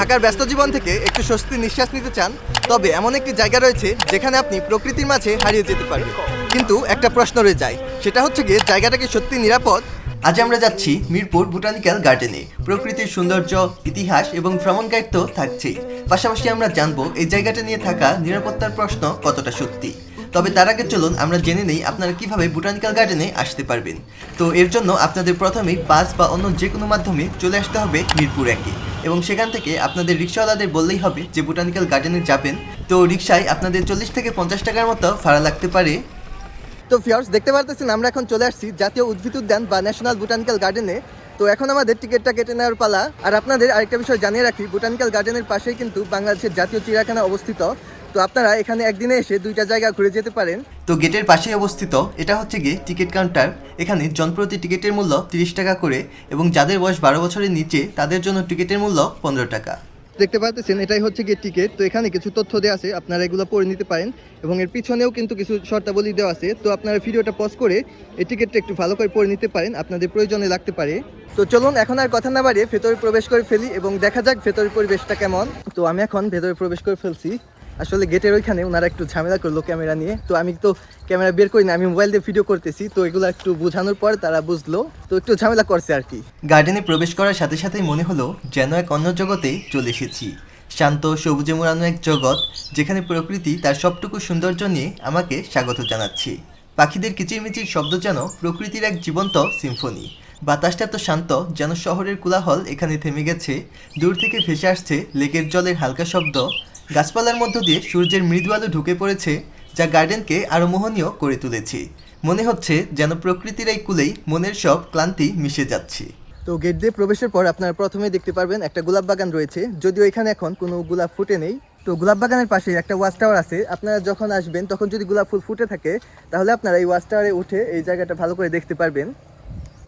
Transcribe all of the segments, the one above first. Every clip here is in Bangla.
ঢাকার ব্যস্ত জীবন থেকে একটু স্বস্তির নিঃশ্বাস নিতে চান, তবে এমন একটি জায়গা রয়েছে যেখানে আপনি প্রকৃতির মাঝে হারিয়ে যেতে পারবেন। কিন্তু একটা প্রশ্ন রয়ে যায়, সেটা হচ্ছে গিয়ে জায়গাটাকে সত্যি নিরাপদ? আজ আমরা যাচ্ছি মিরপুর বোটানিক্যাল গার্ডেনে। প্রকৃতির সৌন্দর্য, ইতিহাস এবং ভ্রমণ গাইড তো থাকছেই। পাশাপাশি আমরা জানব এই জায়গাটা নিয়ে থাকা নিরাপত্তার প্রশ্ন কতটা সত্যি। তবে তার আগে চলুন আমরা জেনে নেই আপনারা কীভাবে বোটানিক্যাল গার্ডেনে আসতে পারবেন। তো এর জন্য আপনাদের প্রথমেই বাস বা অন্য যে কোনো মাধ্যমে চলে আসতে হবে মিরপুর একে। এবং সেখান থেকে আপনাদের রিক্সাওয়ালাদের বললেই হবে যে বোটানিক্যাল গার্ডেনে যাবেন। তো রিক্সায় আপনাদের চল্লিশ থেকে পঞ্চাশ টাকার মতো ভাড়া লাগতে পারে। তো ফিয়ার্স দেখতে পারতেছেন, আমরা এখন চলে আসছি জাতীয় উদ্ভিদ উদ্যান বা ন্যাশনাল বোটানিক্যাল গার্ডেনে তো এখন আমাদের টিকিটটা কেটে নেওয়ার পালা। আর আপনাদের আরেকটা বিষয় জানিয়ে রাখি বোটানিক্যাল গার্ডেনের পাশেই কিন্তু বাংলাদেশের জাতীয় চিড়িয়াখানা অবস্থিত। তো আপনারা এখানে একদিনে এসে দুইটা জায়গা ঘুরে যেতে পারেন। তো গেটের পাশেই অবস্থিত এটা হচ্ছে গিয়ে টিকিট কাউন্টার। এখানে জনপ্রতি টিকিটের মূল্য তিরিশ টাকা করে এবং যাদের বয়স বারো বছরের নিচে তাদের জন্য টিকিটের মূল্য পনেরো টাকা। দেখতে পাচ্ছেন এটাই হচ্ছে গিয়ে টিকিট। তো এখানে কিছু তথ্য দেওয়া আছে আপনারা এগুলো পড়ে নিতে পারেন। এবং এর পিছনেও কিন্তু কিছু শর্তাবলী দেওয়া আছে। তো আপনারা ভিডিওটা পজ করে এই টিকিটটা একটু ভালো করে পড়ে নিতে পারেন আপনাদের প্রয়োজনে লাগতে পারে। তো চলুন এখন আর কথা না বাড়িয়ে ভেতরে প্রবেশ করে ফেলি এবং দেখা যাক ভেতরের পরিবেশটা কেমন। তো আমি এখন ভেতরে প্রবেশ করে ফেলছি। আসলে গেটের ওইখানে ওনারা একটু ঝামেলা করল ক্যামেরা নিয়ে। তো আমি তো ক্যামেরা বের করি না আমি মোবাইল দিয়ে ভিডিও করতেছি, তো এগুলো একটু বোঝানোর পর তারা বুঝলো। তো একটু ঝামেলা করছে আর কি। গার্ডেনে প্রবেশ করার সাথে সাথেই মনে হলো যেন এক অন্য জগতে চলে এসেছি। শান্ত, সবুজে মোড়ানো এক জগৎ, যেখানে প্রকৃতি তার সবটুকু সৌন্দর্য নিয়ে আমাকে স্বাগত জানাচ্ছে। পাখিদের কিচিরমিচির শব্দ যেন প্রকৃতির এক জীবন্ত সিম্ফনি বাতাসটা তো শান্ত যেন শহরের কোলাহল এখানে থেমে গেছে। দূর থেকে ভেসে আসছে লেকের জলের হালকা শব্দ গাছপালার মধ্য দিয়ে সূর্যের মৃদু আলো ঢুকে পড়েছে, যা গার্ডেনকে আরও মোহনীয় করে তুলেছে। মনে হচ্ছে যেন প্রকৃতির এই কুলেই মনের সব ক্লান্তি মিশে যাচ্ছে। তো গেট দিয়ে প্রবেশের পর আপনারা প্রথমে দেখতে পারবেন একটা গোলাপ বাগান রয়েছে, যদিও এখানে এখন কোনো গোলাপ ফুটে নেই। তো গোলাপ বাগানের পাশে একটা ওয়াচ টাওয়ার আছে, আপনারা যখন আসবেন তখন যদি গোলাপ ফুল ফুটে থাকে, তাহলে আপনারা এই ওয়াচ টাওয়ারে উঠে এই জায়গাটা ভালো করে দেখতে পারবেন।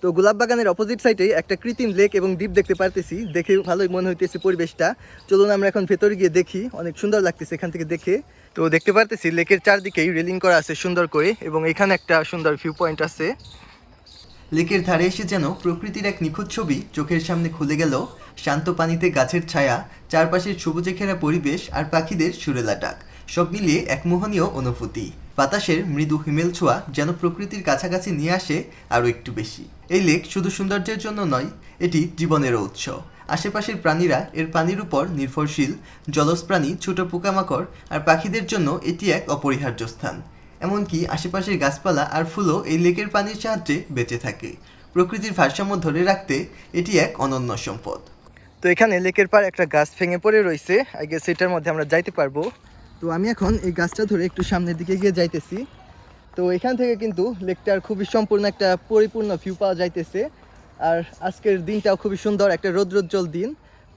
তো গোলাপ বাগানের অপোজিট সাইডে একটা কৃত্রিম লেক এবং দ্বীপ দেখতে পারতেছি। দেখে ভালোই মনে হইতেছে পরিবেশটা। চলুন আমরা এখন ভেতরে গিয়ে দেখি। অনেক সুন্দর লাগতেছে এখান থেকে দেখে। তো দেখতে পারতেছি লেকের চারদিকেই রেলিং করা আছে সুন্দর করে এবং এখানে একটা সুন্দর ভিউ পয়েন্ট আছে। লেকের ধারে এসে যেন প্রকৃতির এক নিখুঁত ছবি চোখের সামনে খুলে গেল। শান্ত পানিতে গাছের ছায়া, চারপাশের সবুজে ঘেরা পরিবেশ আর পাখিদের সুরেলা ডাক সব মিলিয়ে এক মোহনীয় অনুভূতি। বাতাসের মৃদু হিমেল ছোঁয়া যেন প্রকৃতির কাছাকাছি নিয়ে আসে আরও একটু বেশি। এই লেক শুধু সৌন্দর্যের জন্য নয়, এটি জীবনেরও উৎস। আশেপাশের প্রাণীরা এর পানির উপর নির্ভরশীল জলজ প্রাণী ছোট পোকামাকড় আর পাখিদের জন্য এটি এক অপরিহার্য স্থান। এমনকি আশেপাশের গাছপালা আর ফুলও এই লেকের পানির সাহায্যে বেঁচে থাকে। প্রকৃতির ভারসাম্য ধরে রাখতে এটি এক অনন্য সম্পদ। তো এখানে লেকের পার একটা গাছ ভেঙে পড়ে রয়েছে। আগে সেটার মধ্যে আমরা যাইতে পারব। তো আমি এখন এই গাছটা ধরে একটু সামনের দিকে গিয়ে যাইতেছি। তো এখান থেকে কিন্তু লেকটার খুবই সম্পূর্ণ একটা পরিপূর্ণ ভিউ পাওয়া যাইতেছে। আর আজকের দিনটাও খুবই সুন্দর, একটা রৌদ্রোজ্জ্বল দিন।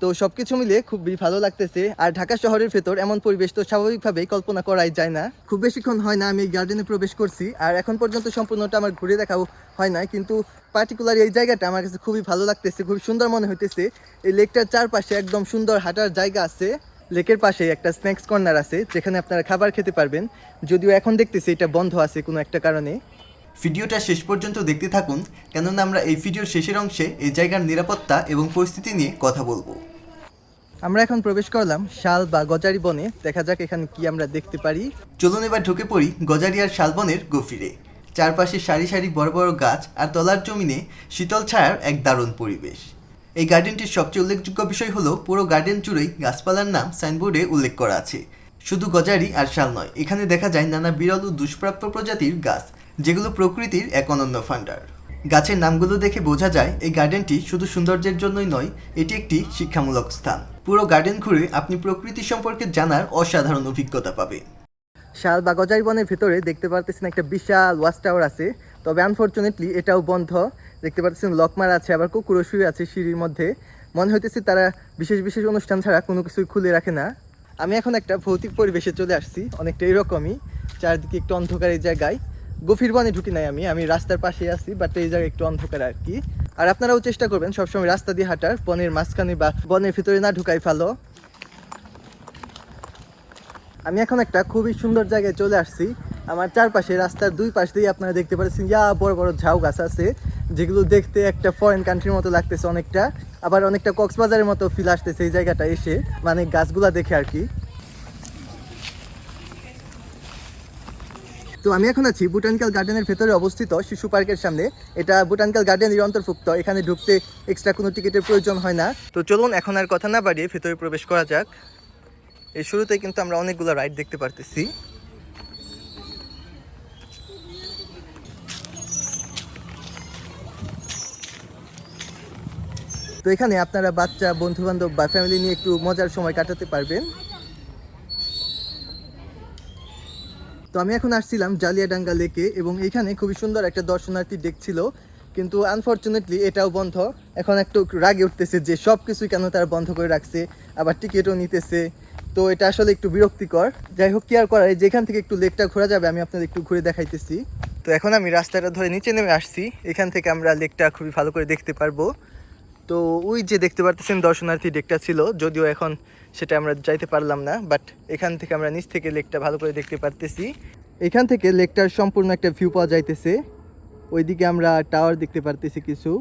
তো সব কিছু মিলিয়ে খুবই ভালো লাগতেছে। আর ঢাকা শহরের ভেতর এমন পরিবেশ তো স্বাভাবিকভাবেই কল্পনা করাই যায় না। খুব বেশিক্ষণ হয় না আমি এই গার্ডেনে প্রবেশ করছি। আর এখন পর্যন্ত সম্পূর্ণটা আমার ঘুরে দেখাও হয় না কিন্তু পার্টিকুলার এই জায়গাটা আমার কাছে খুবই ভালো লাগতেছে, খুবই সুন্দর মনে হইতেছে। এই লেকটার চারপাশে একদম সুন্দর হাঁটার জায়গা আছে। লেকের পাশে একটা স্ন্যাক্স কর্নার আছে যেখানে আপনারা খাবার খেতে পারবেন। যদিও এখন দেখতেছি এটা বন্ধ আছে কোনো একটা কারণে। ভিডিওটা শেষ পর্যন্ত দেখতে থাকুন কেননা আমরা এই ভিডিওর শেষের অংশে এই জায়গার নিরাপত্তা এবং পরিস্থিতি নিয়ে কথা বলব। আমরা এখন প্রবেশ করলাম শাল বা গজারি বনে। দেখা যাক এখানে কি আমরা দেখতে পারি। চলুন এবার ঢুকে পড়ি গজারি আর শালবনের গফিরে চারপাশে সারি সারি বড় বড় গাছ আর তলার জমিনে শীতল ছায়ার এক দারুণ পরিবেশ। এই গার্ডেনটির সবচেয়ে উল্লেখযোগ্য বিষয় হলো, পুরো গার্ডেন জুড়েই গাছপালার নাম সাইনবোর্ডে উল্লেখ করা আছে। শুধু গজারি আর শাল নয়, এখানে দেখা যায় নানা বিরল ও দুষ্প্রাপ্য প্রজাতির গাছ, যেগুলো প্রকৃতির এক অনন্য ফান্ডার গাছের নামগুলো দেখে বোঝা যায়, এই গার্ডেনটি শুধু সৌন্দর্যের জন্যই নয়, এটি একটি শিক্ষামূলক স্থান। পুরো গার্ডেন ঘুরে আপনি প্রকৃতি সম্পর্কে জানার অসাধারণ অভিজ্ঞতা পাবেন। শাল বা গজারি বনের ভেতরে দেখতে পারতেছেন একটা বিশাল ওয়াচ টাওয়ার আছে, তবে আনফর্চুনেটলি এটাও বন্ধ। দেখতে পাচ্ছেন, লকমার আছে, আবার কুকুরও শুয়ে আছে সিঁড়ির মধ্যে। মনে হইতেছে তারা বিশেষ বিশেষ অনুষ্ঠান ছাড়া কোনো কিছুই খুলে রাখে না। আমি এখন একটা ভৌতিক পরিবেশে চলে আসছি অনেকটা এরকমই, চারদিকে একটু অন্ধকার এই জায়গায়। গভীর বনে ঢুকি নাই আমি আমি রাস্তার পাশে আছি বাট এই জায়গায় একটু অন্ধকার আর কি। আর আপনারাও চেষ্টা করবেন সবসময় রাস্তা দিয়ে হাঁটার, বনের মাঝখানে বা বনের ভিতরে না ঢুকাই ফেলো আমি এখন একটা খুবই সুন্দর জায়গায় চলে আসছি। আমার চারপাশে রাস্তার দুই পাশ দিয়ে আপনারা দেখতে পাচ্ছেন ইয়া, বড় বড় ঝাউ গাছ আছে। যেগুলো দেখতে একটা ফরেন কান্ট্রির মতো লাগতেছে অনেকটা, আবার অনেকটা কক্সবাজারের মতো ফিল আসতেছে এই জায়গাটা এসে মানে গাছগুলা দেখে আর কি। তো আমি এখন আছি বুটানিক্যাল গার্ডেনের ভেতরে অবস্থিত শিশু পার্কের সামনে। এটা বুটানিক্যাল গার্ডেনের অন্তর্ভুক্ত, এখানে ঢুকতে এক্সট্রা কোনো টিকিটের প্রয়োজন হয় না। তো চলুন এখন আর কথা না বাড়িয়ে ভেতরে প্রবেশ করা যাক। এই শুরুতে কিন্তু আমরা অনেকগুলো রাইড দেখতে পারতেছি। তো এখানে আপনারা বাচ্চা বন্ধু বান্ধব বা ফ্যামিলি নিয়ে একটু মজার সময় কাটাতে পারবেন। তো আমি এখন আসছিলাম জালিয়াডাঙ্গা লেকে এবং এখানে খুবই সুন্দর একটা দর্শনার্থী ডেক ছিল। কিন্তু আনফর্চুনেটলি এটাও বন্ধ। এখন একটু রাগে উঠতেছে যে সব কিছুই কেন তারা বন্ধ করে রাখছে, আবার টিকিটও নিতেছে। তো এটা আসলে একটু বিরক্তিকর। যাই হোক, কি আর করার? যেখান থেকে একটু লেকটা ঘোরা যাবে, আমি আপনাদের একটু ঘুরে দেখাইতেছি। তো এখন আমি রাস্তাটা ধরে নিচে নেমে আসছি। এখান থেকে আমরা লেকটা খুবই ভালো করে দেখতে পারব। তো ওই যে দেখতে পারতেছেন দর্শনার্থী ডেকটা ছিল, যদিও এখন সেটা আমরা যাইতে পারলাম না বাট এখান থেকে আমরা নিচ থেকে লেকটা ভালো করে দেখতে পারতেছি। এখান থেকে লেকটার সম্পূর্ণ একটা ভিউ পাওয়া যাইতেছে। ওইদিকে আমরা টাওয়ার দেখতে পারতেছি কিছু।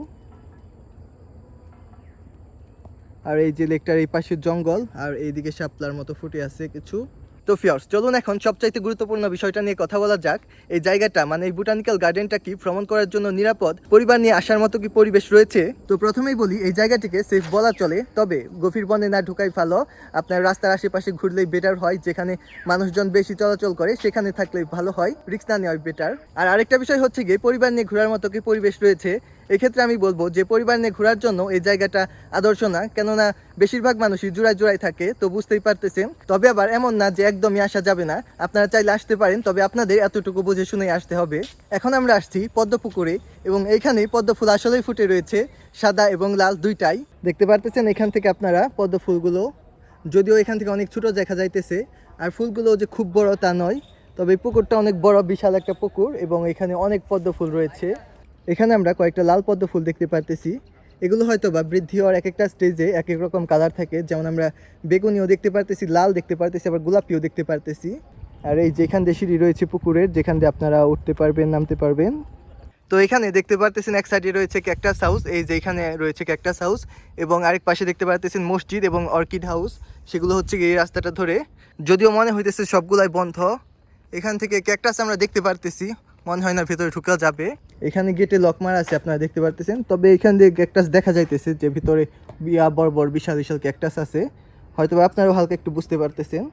আর এই যে লেকটার এই পাশে জঙ্গল, আর এইদিকে শাপলার মতো ফুটে আছে কিছু। তো ফিয়ার্স চলুন এখন সবচাইতে গুরুত্বপূর্ণ বিষয়টা নিয়ে কথা বলা যাক। এই জায়গাটা মানে এই বুটানিক্যাল গার্ডেনটা কি ভ্রমণ করার জন্য নিরাপদ, পরিবার নিয়ে আসার মতো কি পরিবেশ রয়েছে? তো প্রথমেই বলি, এই জায়গাটিকে সেফ বলা চলে, তবে গভীর বনে না ঢুকাই ভালো। আপনার রাস্তার আশেপাশে ঘুরলেই বেটার হয়, যেখানে মানুষজন বেশি চলাচল করে, সেখানে থাকলেই ভালো হয় রিক্স না নেওয়াই বেটার আর আরেকটা বিষয় হচ্ছে গিয়ে, পরিবার নিয়ে ঘোরার মতো কি পরিবেশ রয়েছে? এক্ষেত্রে আমি বলব যে পরিবার নিয়ে ঘোরার জন্য এই জায়গাটা আদর্শ না। কেননা বেশিরভাগ মানুষই জোড়ায় জোড়ায় থাকে, তো বুঝতেই পারতেছেন তবে আবার এমন না যে একদমই আসা যাবে না। আপনারা চাইলে আসতে পারেন, তবে আপনাদের এতটুকু বুঝে শুনেই আসতে হবে। এখন আমরা আসছি পদ্মপুকুরে এবং এইখানে পদ্ম ফুল আসলেই ফুটে রয়েছে। সাদা এবং লাল দুইটাই। দেখতে পারতেছেন এখান থেকে আপনারা পদ্ম ফুলগুলো যদিও এখান থেকে অনেক ছোট দেখা যাইতেছে। আর ফুলগুলো যে খুব বড় তা নয়। তবে পুকুরটা অনেক বড়, বিশাল একটা পুকুর এবং এখানে অনেক পদ্ম ফুল রয়েছে। এখানে আমরা কয়েকটা লাল পদ্ম ফুল দেখতে পারতেছি। এগুলো হয়তো বা বৃদ্ধি হওয়ার এক একটা স্টেজে এক এক রকম কালার থাকে। যেমন আমরা বেগুনিও দেখতে পারতেছি, লাল দেখতে পারতেছি, আবার গোলাপিও দেখতে পারতেছি। আর এই যেখান দিয়ে রয়েছে পুকুরের, যেখান দিয়ে আপনারা উঠতে পারবেন, নামতে পারবেন। তো এখানে দেখতে পারতেছেন এক সাইডে রয়েছে ক্যাকটাস হাউস এই যে এখানে রয়েছে ক্যাকটাস হাউস এবং আরেক পাশে দেখতে পারতেছেন মসজিদ এবং অর্কিড হাউস সেগুলো হচ্ছে এই রাস্তাটা ধরে। যদিও মনে হইতেছে সবগুলাই বন্ধ, এখান থেকে ক্যাকটাস আমরা দেখতে পারতেছি। মনে হয় না ভেতরে ঢুকা যাবে। এখানে গেটে লক মারা আছে, আপনারা দেখতে পারতেছেন। তবে এখান দিয়ে ক্যাকটাস দেখা যাইতেছে যে ভিতরে বিয়া বড় বিশাল বিশাল ক্যাকটাস আছে। হয়তো আপনারাও হালকা একটু বুঝতে পারতেছেন।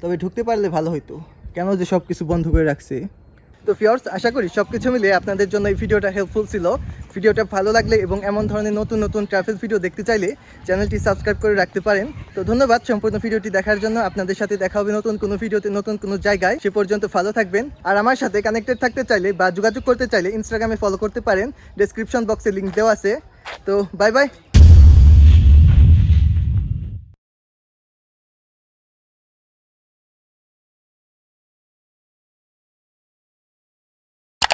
তবে ঢুকতে পারলে ভালো হইতো। কেন যে সব কিছু বন্ধ করে রাখছে? তো ফিয়ার্স আশা করি সব কিছু মিলে আপনাদের জন্য এই ভিডিওটা হেল্পফুল ছিল। ভিডিওটা ভালো লাগলে এবং এমন ধরনের নতুন নতুন ট্রাভেল ভিডিও দেখতে চাইলে চ্যানেলটি সাবস্ক্রাইব করে রাখতে পারেন। তো ধন্যবাদ, সম্পূর্ণ ভিডিওটি দেখার জন্য। আপনাদের সাথে দেখা হবে নতুন কোনো ভিডিওতে, নতুন কোনো জায়গায়। সে পর্যন্ত ভালো থাকবেন। আর আমার সাথে কানেক্টেড থাকতে চাইলে বা যোগাযোগ করতে চাইলে ইনস্টাগ্রামে ফলো করতে পারেন। ডেসক্রিপশন বক্সে লিঙ্ক দেওয়া আছে। তো বাই বাই